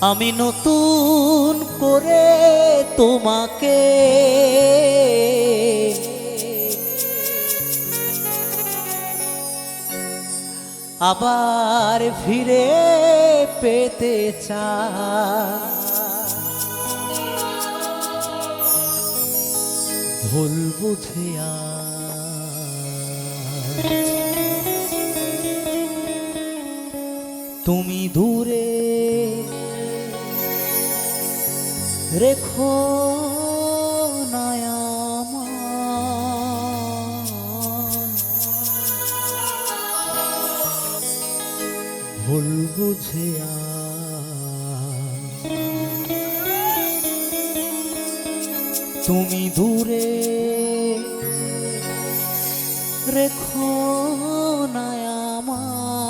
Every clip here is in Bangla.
আমি নতুন করে তোমাকে। আবার ফিরে পেতে চাই। ভুল তুমি দূরে রেখো। ভুল বুঝে তুমি দূরে রেখো না আমায়।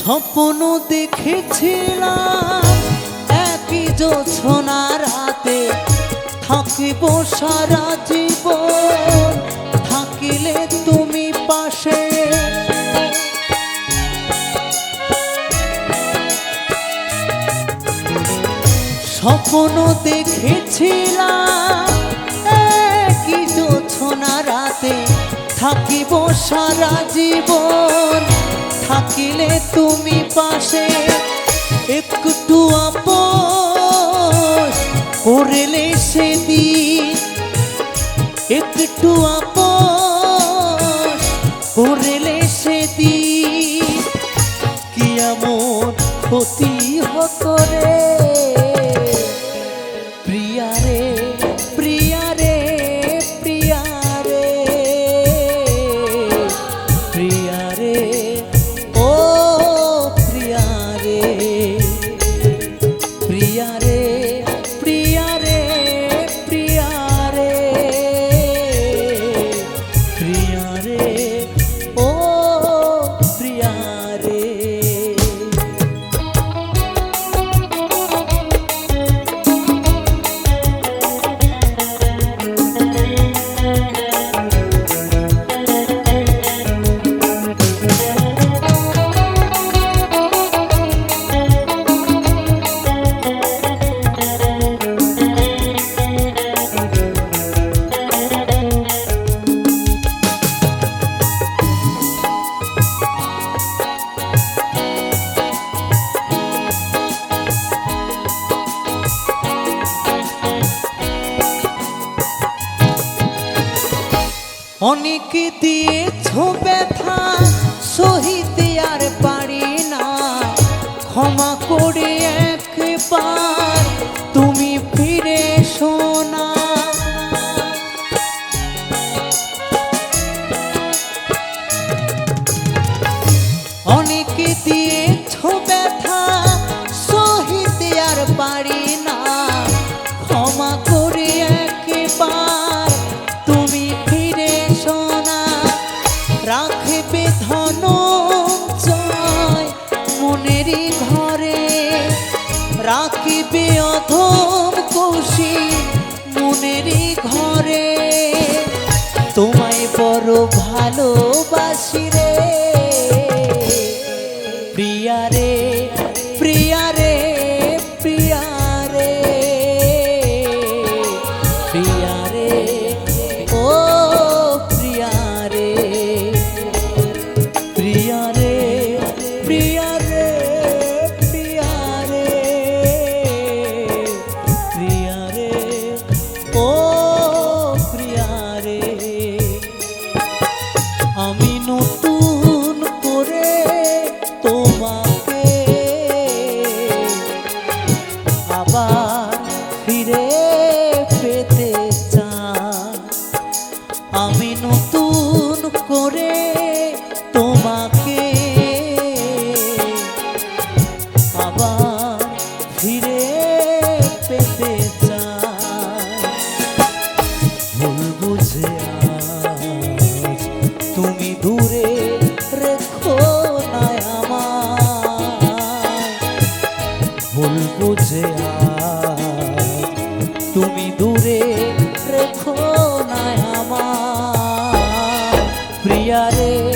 স্বপ্ন দেখেছিলাম। একই জোছনা রাতে থাকিব সারা জীবন। থাকিলে তুমি পাশে। স্বপ্ন দেখেছিলাম। একই জোছনা রাতে থাকিব সারা জীবন। থাকিলে তুমি পাশে। একটু আপোষ করলে সেদিন একটু আপোষ করলে সেদিন কি এমন ক্ষতি হতো রে? অনেক দিয়েছ ব্যথা সহিতে আর পারি না। ক্ষমা করে একবার রাখিবে অধম কৌশি মনের ঘরে। তোমায় বড় ভালোবাসি রে। priyare